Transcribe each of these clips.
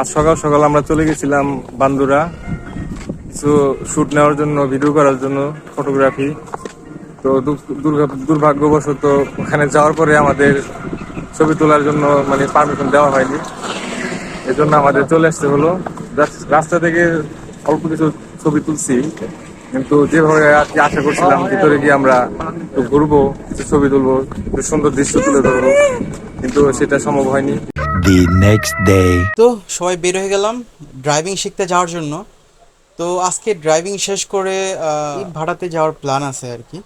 আজ সকাল সকাল আমরা চলে গেছিলাম বান্দুরা। কিছু নেওয়ার জন্য ভিডিও করার জন্য ফটোগ্রাফি তো দুর্ভাগ্যবশত ওখানে যাওয়ার পরে আমাদের ছবি তোলার জন্য মানে পারমিশন দেওয়া হয়নি। এজন্য আমাদের চলে আসতে হলো। রাস্তা থেকে অল্প কিছু ছবি তুলছি। কিন্তু যেভাবে আর কি আশা করছিলাম ভিতরে গিয়ে আমরা একটু ঘুরবো কিছু ছবি তুলবো একটু সুন্দর দৃশ্য তুলে ধরবো কিন্তু সেটা সম্ভব হয়নি। The next day. তো সবাই বের হয়ে গেলাম ড্রাইভিং শিখতে যাওয়ার জন্য। তো আজকে ড্রাইভিং শেষ করে আহ, ভাড়াতে যাওয়ার প্ল্যান আছে আর কি।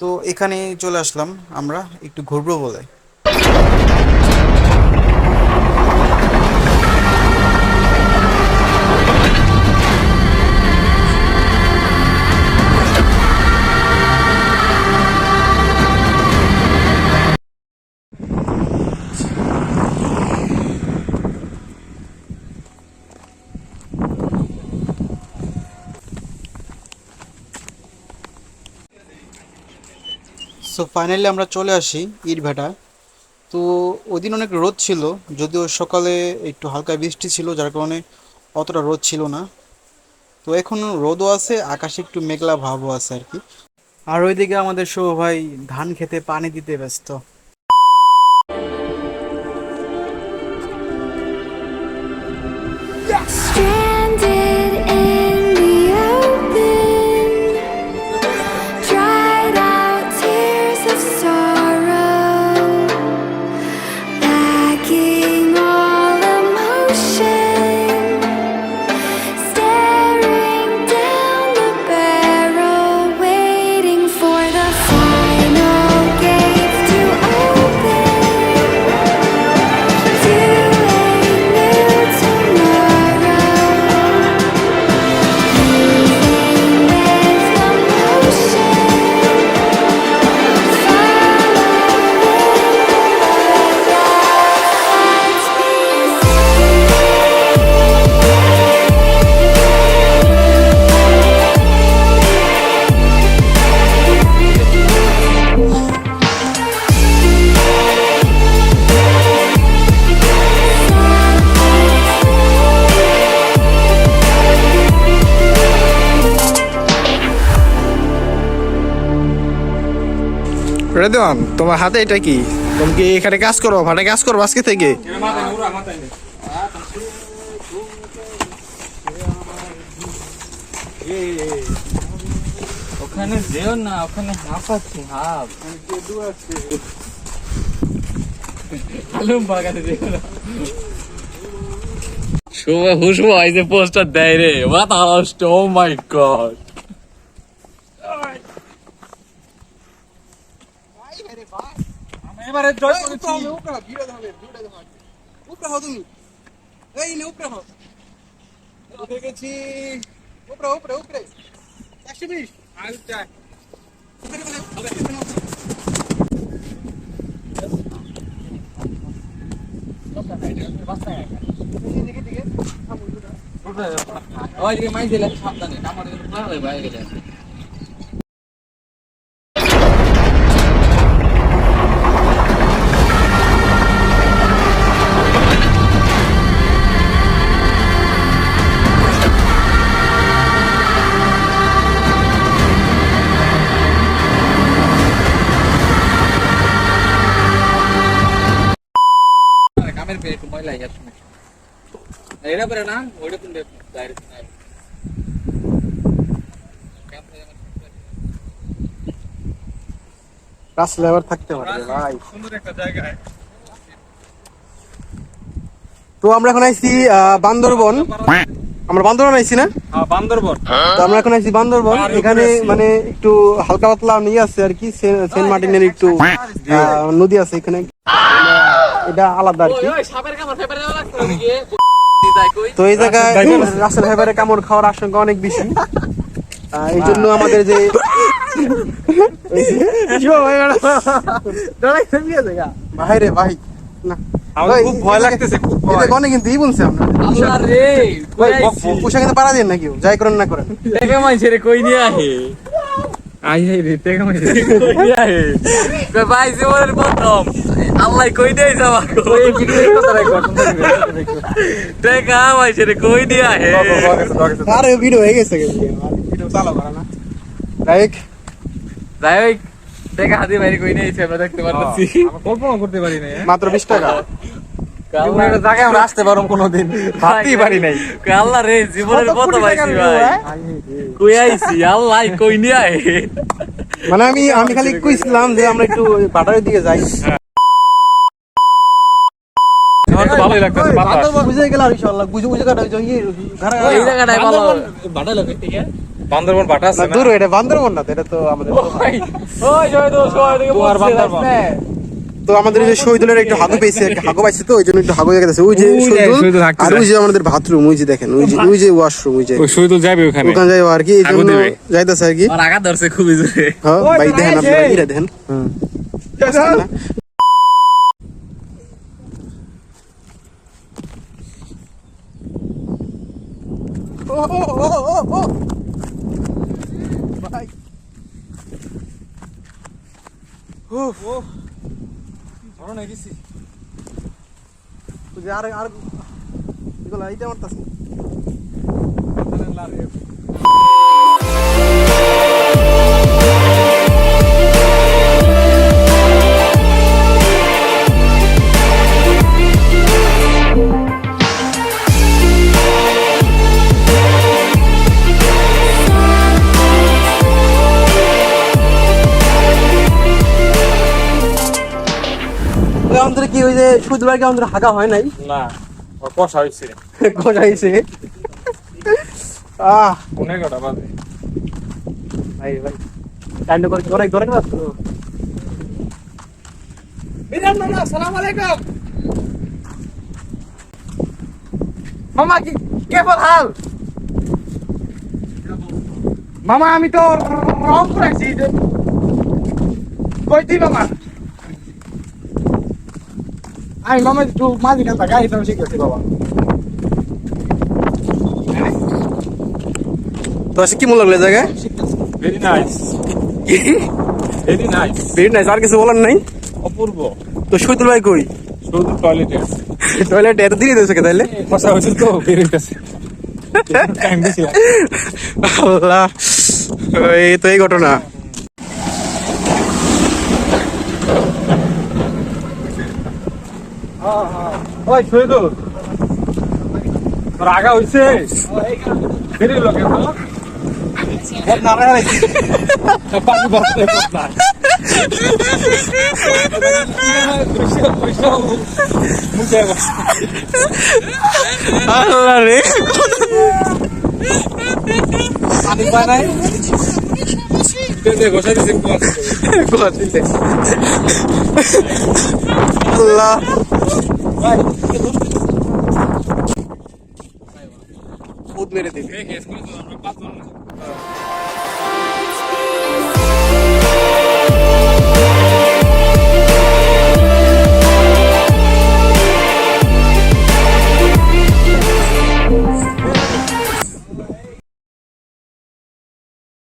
তো এখানে চলে আসলাম আমরা একটু ঘুরবো বলে। সো ফাইনালি আমরা চলে আসি ইটভাটা তো ওই দিন অনেক রোদ ছিল, যদিও সকালে একটু হালকা বৃষ্টি ছিল, যার কারণে অতটা রোদ ছিল না। তো এখন রোদও আছে, আকাশে একটু মেঘলা ভাবও আছে আর কি। আর ওইদিকে আমাদের শো ভাই ধান খেতে পানি দিতে ব্যস্ত। রেদওয়ান তোমার হাতে এটা কি? তুমি কি এখানে কাজ করো? ভাটে কাজ করো আজকে থেকে? ওখানে যেও না ওখানে হাফ আছে হাফ শুভ হুশবু আইজে পোস্টার দেয় রে। A host oh my এবারে জয় করেছি। উঠে গেছি। উপরে উপরে উপরে। একশো বিশ। ওইদিকে মাই দিলে সাবধানে। আমার প্লান বাইরে গেছে কামের পেয়ে একটু ময়লা গেছে এটা পরে না ওইটা তুমি ডাইরেক্ট রাস্তা আবার থাকতে পারবে ভাই সুন্দর একটা জায়গায় তো আমরা এখন আইছি আহ, বান্দরবন আমরা বান্দরবন আইছি না বান্দরবন তো আমরা এখন আইছি বান্দরবন এখানে মানে একটু হালকা পাতলা নিয়ে আছে আর কি সে- সেন্ট মার্টিনের একটু আহ, নদী আছে এখানে এটা আলাদা আর কি। তো এই জায়গায় ব্যাপারে কামড় খাওয়ার আশঙ্কা অনেক বেশি। এই জন্য আমাদের যে ভাই রে ভাই। না। আমার খুব ভয় লাগতেছে খুব এটা ভয়। কিন্তু ই বলছে আমরা আল্লাহ রে ভাই পোশাক কিন্তু পারা দেন না কেউ যাই করেন না করেন। মাইছে রে কই নিয়ে আহে? আই হাই রে টেকা মাইছে। কই আহে? কই ভাই জীবনের প্রথম। আল্লাহ কই কথা রাখো টেকা মাইছে রে কই দিয়া হে। আরে ভিডিও হয়ে গেছে ভিডিও চালু করা না। হাতে বাইরে কই নেই আমরা দেখতে পারতেছি। আমরা কল্পনা করতে পারি না মাত্র বিশ টাকা। এমন জায়গায় আমরা আসতে পারব কোনোদিন। ভাবতেই পারি নাই। আল্লাহ রে জীবনের কত পাইছি ভাই। কই আইছি? আল্লাহ কই নিয়া মানে আমি আমি খালি কইছিলাম যে আমরা একটু বাটারের দিকে যাই আমার তো ভালোই লাগতেছে বাতাস। বুঝে গেল আর ইনশাআল্লাহ বুঝে বুঝে কাটা হইছে ইয়ে ঘাড়া এই জায়গাটায় ভালো বান্দরবন বাটা আছে না দূর এটা বান্দরবন না এটা তো আমাদের ওই জয় তো বান্দরবন। আমাদের যে শহীদুলের একটু হাগু পেয়েছে একটা হাগু পাইছে তো ওই জন্য একটু হাগু আছে ওই যে শহীদুল আর ওই যে আমাদের বাথরুম ওই যে দেখেন ওই যে ওই যে ওয়াশরুম ওই যে ওই শহীদুল যাবে ওখানে। ওখানে যাই আর কি এই জন্য। যাইতেছে আর কি। আর আঘাত ধরছে খুবই জোরে। হ্যাঁ ভাই দেখেন আপনারা দেখেন। হুম। ও ও ও ও ও ভাই উফ ধরো গেছি ওই যে আর আর এগুলো এইটা মারতাছি ওই কি ওই যে সুদবার হাগা হয় নাই? না কষা হইছে। আহ। অনেক ওটা বাজে। ভাই ভাই। কাণ্ড করে করে ধরে না তো। মামা কি কেবল হাল? মামা আমি তো রং করেছি কই দি মামা? আই মামা একটু মাঝি কান্তা গাড়ি তো শিখেছি বাবা? তো আজকে কি মনে লাগল জায়গায়? Very nice very nice very nice আর কিছু বলার নাই? অপূর্ব। তো শহীদুল ভাই কই? শুধু টয়লেটে আছে। টয়লেট এত দিয়ে দিয়েছে তাইলে? কষা হয়েছে তো বের হইতেছে। টাইম আল্লাহ এই তো এই ঘটনা। ওই শহীদুল। তোর আগা হইছে? বেরিয়ে লোকে বসে আল্লাহ রে। পানি পায় নাই? আল্লাহ ভূত মেরে দিবে